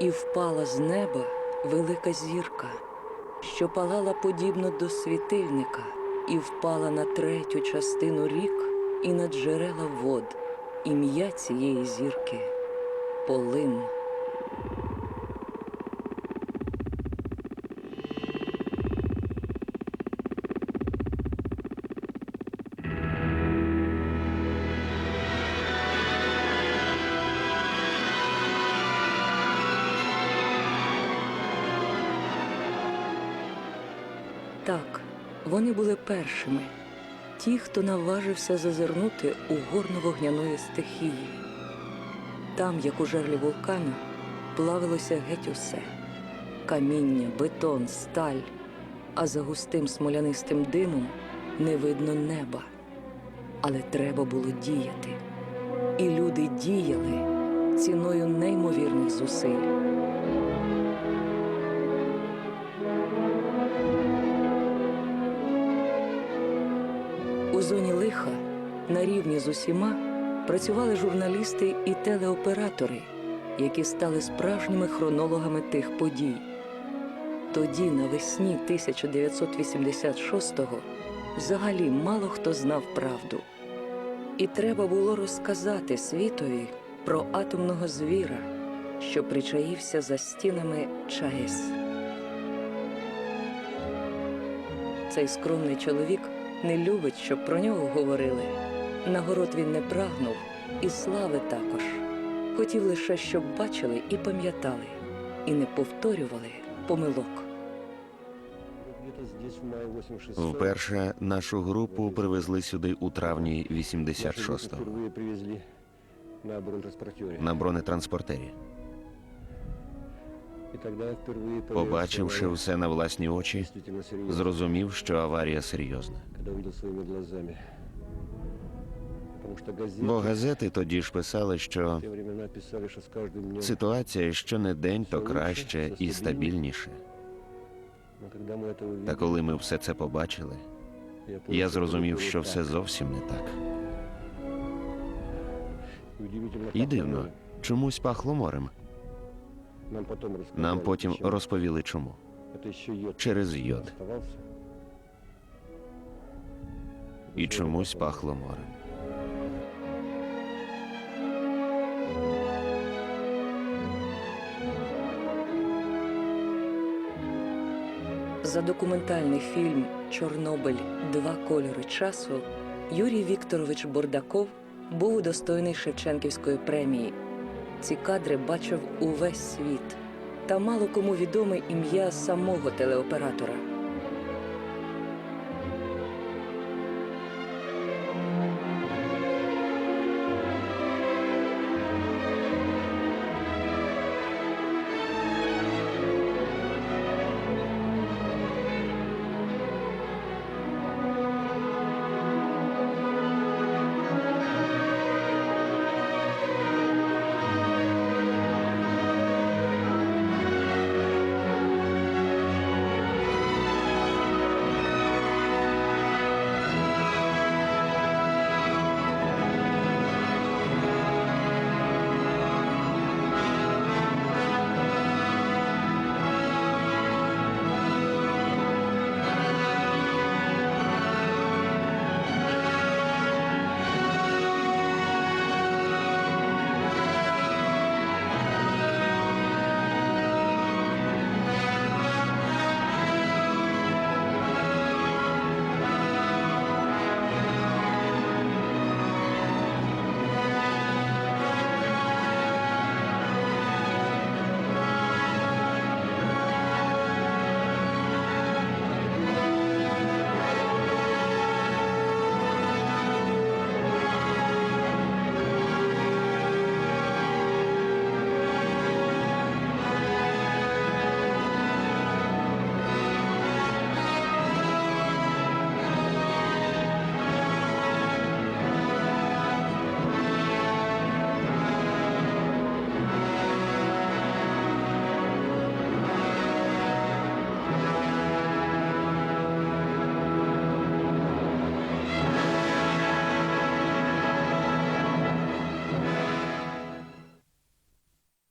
І впала з неба велика зірка, що палала подібно до світильника, і впала на третю частину рік і на джерела вод. Ім'я цієї зірки Полин. Так, вони були першими, ті, хто наважився зазирнути у горну вогняної стихії. Там, як у жерлі вулкану, плавилося геть усе: каміння, бетон, сталь, а за густим смолянистим димом не видно неба. Але треба було діяти. І люди діяли ціною неймовірних зусиль. Зоні лиха на рівні з усіма працювали журналісти і телеоператори, які стали справжніми хронологами тих подій. Тоді, навесні 1986-го, взагалі мало хто знав правду. І треба було розказати світові про атомного звіра, що причаївся за стінами ЧАЕС. Цей скромний чоловік не любить, щоб про нього говорили. Нагород він не прагнув, і слави також. Хотів лише, щоб бачили і пам'ятали, і не повторювали помилок. Где-то здесь в мае 86 Вперше нашу групу привезли сюди у травні 86-го Впервые привезли на бронетранспортере. на бронетранспортері. Побачивши что все на власні очі, действительно серьезно, зрозумів, що аварія серйозна. когда увидел своими глазами. Потому что газеты Бо газети тоді ж писали, в що те времена писали, что с каждым днем... ситуація щонедень то краще і стабільніше. Но когда мы это увидели, Та коли ми все це побачили, я, понял, я что зрозумів, это было що все так. зовсім не так. И удивительно, І как дивно, оно- чомусь пахло морем. Нам потом Нам потім розповіли чому. Через йод. І чомусь пахло морем. За документальний фільм Чорнобиль Два кольори часу Юрій Вікторович Бурдаков був удостоєний Шевченківської премії. Ці кадри бачив увесь світ, та мало кому відоме ім'я самого телеоператора.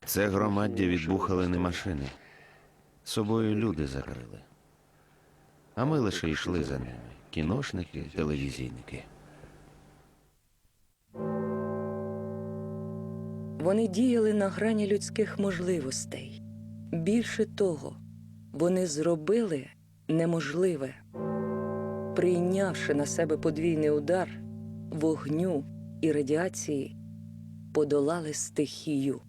Це громаддя відбухали не машини. Собою люди закрили. А ми лише йшли за ними. Кіношники, телевізійники. Вони діяли на грані людських можливостей. Більше того, вони зробили неможливе, прийнявши на себе подвійний удар вогню і радіації, подолали стихію.